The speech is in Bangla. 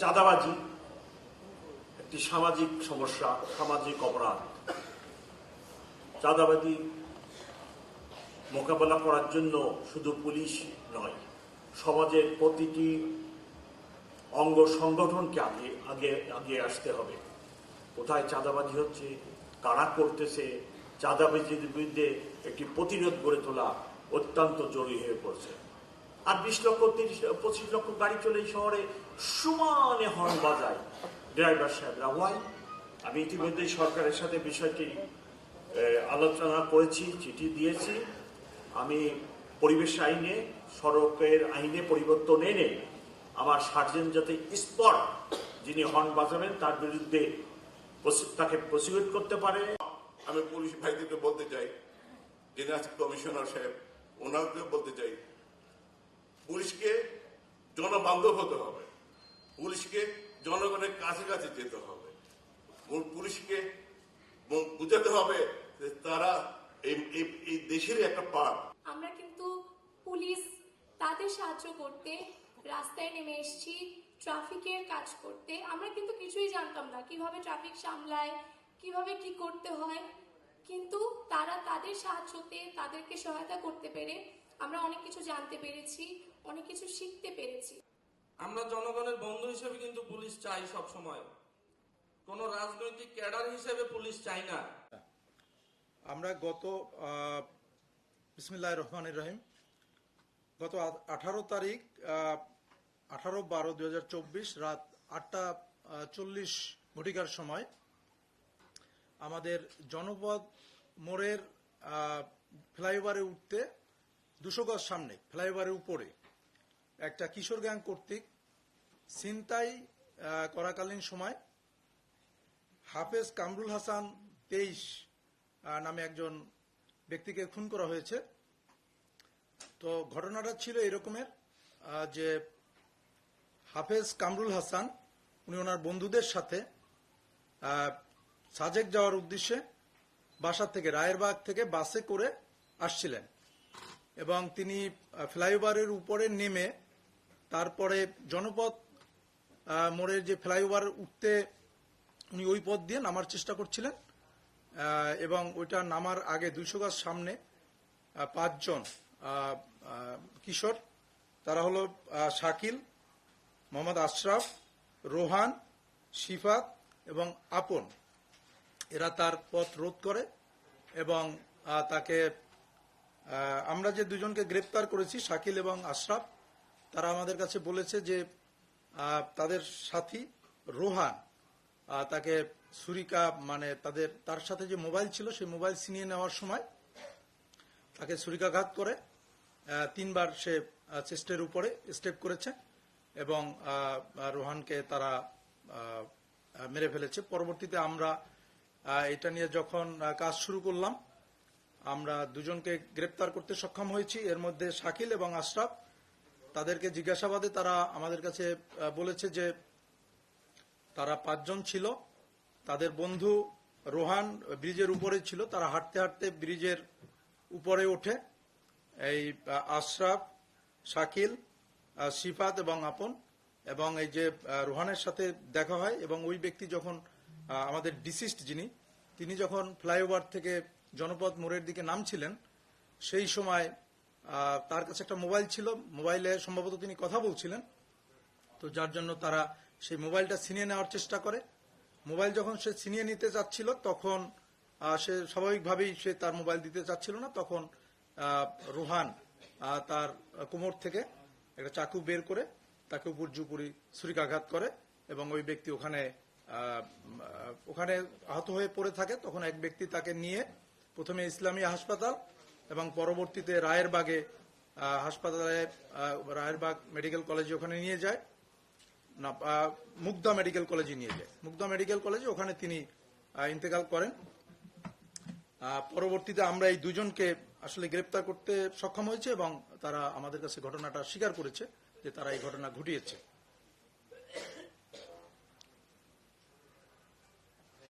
চাঁদাবাজি, একটি সামাজিক সমস্যা, সামাজিক অপরাধ। চাঁদাবাজি মোকাবেলা করার জন্য শুধু পুলিশ নয়, সমাজের প্রতিটি অঙ্গ সংগঠনকে আগে আগে আগে আসতে হবে। কোথায় চাঁদাবাজি হচ্ছে, কারা করতেছে, চাঁদাবাজির বিরুদ্ধে একটি প্রতিরোধ গড়ে তোলা অত্যন্ত জরুরি হয়ে পড়ছে। আর বিশ লক্ষ, তিরিশ, পঁচিশ লক্ষ গাড়ি চলে শহরে। সমানে হর্ন বাজায়। ড্রাইভার সাহেবরা, ওয়াই? আমি ইতিমধ্যেই সরকারের সাথে বিষয়টি আলোচনা করেছি, চিঠি দিয়েছি। আমি পরিবেশ আইনে, সড়কের আইনে পরিবর্তন এনে আমার সার্জেন যাতে স্পট, যিনি হর্ন বাজাবেন, তার বিরুদ্ধে তাকে প্রসিকিউট করতে পারে। আমি পুলিশ ভাইদেরকে বলতে চাই, যিনি আজকে কমিশনার সাহেব ওনাকে বলতে চাই পুলিশকে জনবান্ধব হতে হবে। পুলিশকে জনগণের কাছে কাছে যেতে হবে। পুলিশকে বুঝাতে হবে যে তারা এই- দেশেরই একটা পার্ট আমরা কিন্তু পুলিশ তাদের সাহায্য করতে রাস্তায় নেমে এসেছি, ট্রাফিকের কাজ করতে। আমরা কিন্তু কিছুই জানতাম না কীভাবে ট্রাফিক সামলায়, কীভাবে কি করতে হয়। কিন্তু তারা তাদের সাহায্যতে তাদেরকে সহায়তা করতে পেরে আমরা অনেক কিছু জানতে পেরেছি। অনেক কিছু শিখতে পেরেছি। আমরা জনগণের বন্ধু হিসেবে কিন্তু পুলিশ চাই সব সময় কোন রাজনৈতিক ক্যাডার হিসেবে পুলিশ চাই না। আমরা গত বিসমিল্লাহ রহমানির রহিম গত আঠারো তারিখ আঠারো বারো দুই রাত আটটা আহ, চল্লিশ ঘটিকার সময় আমাদের জনপদ মোড়ের আহ, ফ্লাইওভারে উঠতে দুশো গজ সামনে ফ্লাইওভারের উপরে একটা কিশোর গ্যাং কর্তৃক ছিনতাই করাকালীন সময় হাফেজ কামরুল হাসান তেইশ নামে একজন ব্যক্তিকে খুন করা হয়েছে। তো ঘটনাটা ছিল এরকমের যে হাফেজ কামরুল হাসান, উনি ওনার বন্ধুদের সাথে সাজেক যাওয়ার উদ্দেশ্যে বাসার থেকে, রায়েরবাগ থেকে বাসে করে আসছিলেন। এবং তিনি ফ্লাইওভারের উপরে নেমে তারপরে জনপথ মোড়ের যে ফ্লাইওভার উঠতে উনি ওই পথ দিয়ে নামার চেষ্টা করছিলেন এবং ওইটা নামার আগে দুইশো গাছ সামনে পাঁচজন কিশোর, তারা হলো শাকিল, মোহাম্মদ আশরাফ, রোহান, শিফাত এবং আপন। এরা তার পথ রোধ করে এবং তাকে আমরা যে দুজনকে গ্রেপ্তার করেছি, শাকিল এবং আশরাফ তারা আমাদের কাছে বলেছে যে তাদের সাথী রোহান তাকে সুরিকা মানে তাদের, তার সাথে যে মোবাইল ছিল সেই মোবাইল ছিনিয়ে নেওয়ার সময় তাকে ছুরিকাঘাত করে তিনবার সে চেস্টের উপরে স্টেপ করেছে এবং রোহানকে তারা মেরে ফেলেছে। পরবর্তীতে আমরা এটা নিয়ে যখন কাজ শুরু করলাম, আমরা দুজনকে গ্রেপ্তার করতে সক্ষম হয়েছি। এর মধ্যে শাকিল এবং আশরাফ তাদেরকে জিজ্ঞাসাবাদে তারা আমাদের কাছে বলেছে যে তারা পাঁচজন ছিল। তাদের বন্ধু রোহান ব্রিজের উপরে ছিল। তারা হাঁটতে হাঁটতে ব্রিজের উপরে ওঠে। এই আশরাফ, শাকিল সিফাত এবং আপন এবং এই যে রোহানের সাথে দেখা হয় এবং ওই ব্যক্তি যখন আমাদের ডিসিস্ট যিনি, তিনি যখন ফ্লাইওভার থেকে জনপদ মোড়ের দিকে নামছিলেন, সেই সময় তার কাছে একটা মোবাইল ছিল। মোবাইলে সম্ভবত তিনি কথা বলছিলেন। তো যার জন্য তারা সেই মোবাইলটা ছিনিয়ে নেওয়ার চেষ্টা করে। মোবাইল যখন সে ছিনিয়ে নিতে চাচ্ছিল, তখন সে স্বাভাবিকভাবেই সে তার মোবাইল দিতে চাচ্ছিল না। তখন রোহান তার কোমর থেকে একটা চাকু বের করে তাকে উপর জুপুরি ছুরিকাঘাত করে এবং ওই ব্যক্তি ওখানে ওখানে আহত হয়ে পড়ে থাকে। তখন এক ব্যক্তি তাকে নিয়ে প্রথমে ইসলামী হাসপাতাল এবং পরবর্তীতে রায়েরবাগে হাসপাতালে রায়েরবাগ মেডিকেল কলেজে ওখানে নিয়ে যায়, না মুগদা মেডিকেল কলেজে নিয়ে যায়। মুগদা মেডিকেল কলেজে ওখানে তিনি ইন্তেকাল করেন। পরবর্তীতে আমরা এই দুজনকে আসলে গ্রেপ্তার করতে সক্ষম হয়েছে এবং তারা আমাদের কাছে ঘটনাটা স্বীকার করেছে যে তারা এই ঘটনা ঘটিয়েছে।